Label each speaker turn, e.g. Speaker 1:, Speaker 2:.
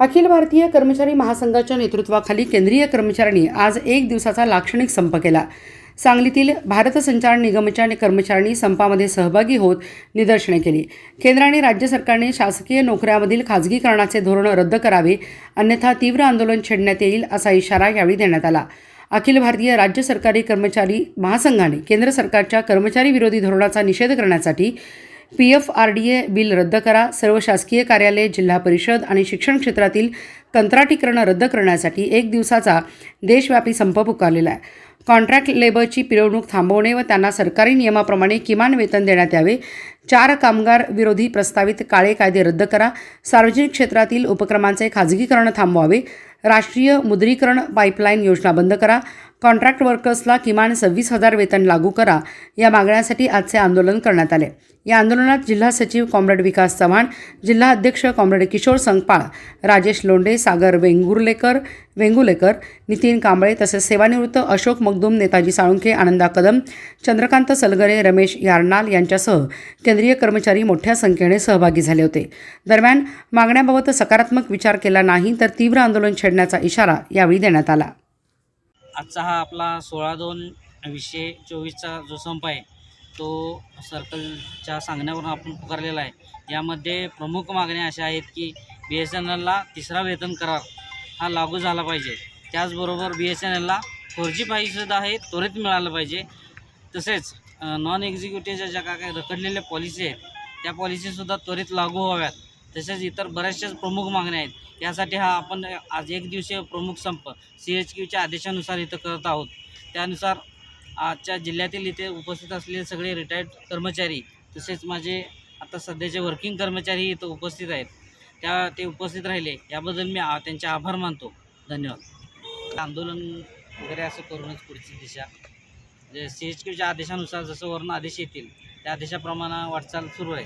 Speaker 1: अखिल भारतीय कर्मचारी महासंघाच्या नेतृत्वाखाली केंद्रीय कर्मचाऱ्यांनी आज एक दिवसाचा लाक्षणिक संप केला. सांगलीतील भारत संचार निगमच्या कर्मचाऱ्यांनी संपामध्ये सहभागी होत निदर्शने केली. केंद्र आणि राज्य सरकारने शासकीय नोकऱ्यामधील खाजगीकरणाचे धोरण रद्द करावे अन्यथा तीव्र आंदोलन छेडण्यात येईल असा इशारा यावेळी देण्यात आला. अखिल भारतीय राज्य सरकारी कर्मचारी महासंघाने केंद्र सरकारच्या कर्मचारी विरोधी धोरणाचा निषेध करण्यासाठी P F R D A bill रद्द करा. सर्व शासकीय कार्यालय जिल्हा परिषद आणि शिक्षण क्षेत्रातील कंत्राटीकरण रद्द करण्यासाठी एक दिवसाचा देशव्यापी संप पुकारलेला आहे. कॉन्ट्रॅक्ट लेबरची पिळवणूक थांबवणे व त्यांना सरकारी नियमाप्रमाणे किमान वेतन देण्यात यावे. चार कामगार विरोधी प्रस्तावित काळे कायदे रद्द करा. सार्वजनिक क्षेत्रातील उपक्रमांचे खाजगीकरण थांबवावे. राष्ट्रीय मुद्रीकरण पाईपलाईन योजना बंद करा. कॉन्ट्रॅक्ट वर्कर्सला किमान सव्वीस हजार वेतन लागू करा. या मागण्यासाठी आजचे आंदोलन करण्यात आले. या आंदोलनात जिल्हा सचिव कॉम्रेड विकास चव्हाण जिल्हा अध्यक्ष कॉम्रेड किशोर संगपाळ राजेश लोंढे सागर वेंगुर्लेकर वेंगुलेकर नितीन कांबळे तसेच सेवानिवृत्त अशोक मगदूम नेताजी साळुंखे आनंदा कदम चंद्रकांत सलगरे रमेश यार्नाल यांच्यासह केंद्रीय कर्मचारी मोठ्या संख्येने सहभागी झाले होते. दरम्यान मागण्याबाबत सकारात्मक विचार केला नाही तर तीव्र आंदोलन छेडण्याचा इशारा यावेळी देण्यात आला.
Speaker 2: आजचा हा आपला सोळा दोन वीसशे चोवीसचा जो संप आहे तो सर्कलच्या सांगण्यावरून आपण पुकारलेला आहे. यामध्ये प्रमुख मागण्या अशा आहेत की बी एस एन एलला तिसरा वेतन करार हा लागू झाला पाहिजे. त्याचबरोबर बी एस एन एलला फोर जी पाहिजेसुद्धा आहे त्वरित मिळालं पाहिजे. तसेच नॉन एक्झिक्युटिव्हच्या ज्या काय रखडलेल्या पॉलिसी आहेत त्या पॉलिसीसुद्धा त्वरित लागू व्हाव्यात. तसेच इतर बऱ्याचशाच प्रमुख मागण्या आहेत. यासाठी हा आपण आज एक दिवसीय प्रमुख संप सी एच क्यूच्या आदेशानुसार इथं करत आहोत. त्यानुसार आजच्या जिल्ह्यातील इथे उपस्थित असलेले सगळे रिटायर्ड कर्मचारी तसेच माझे आता सध्याचे वर्किंग कर्मचारी इथं उपस्थित आहेत. त्या ते उपस्थित राहिले. याबद्दल मी त्यांचे आभार मानतो. धन्यवाद. आंदोलन वगैरे असं करूनच पुढची दिशा. जे सी एच क्यूच्या आदेशानुसार जसं वरून आदेश येतील त्या आदेशाप्रमाणे वाटचाल सुरू आहे.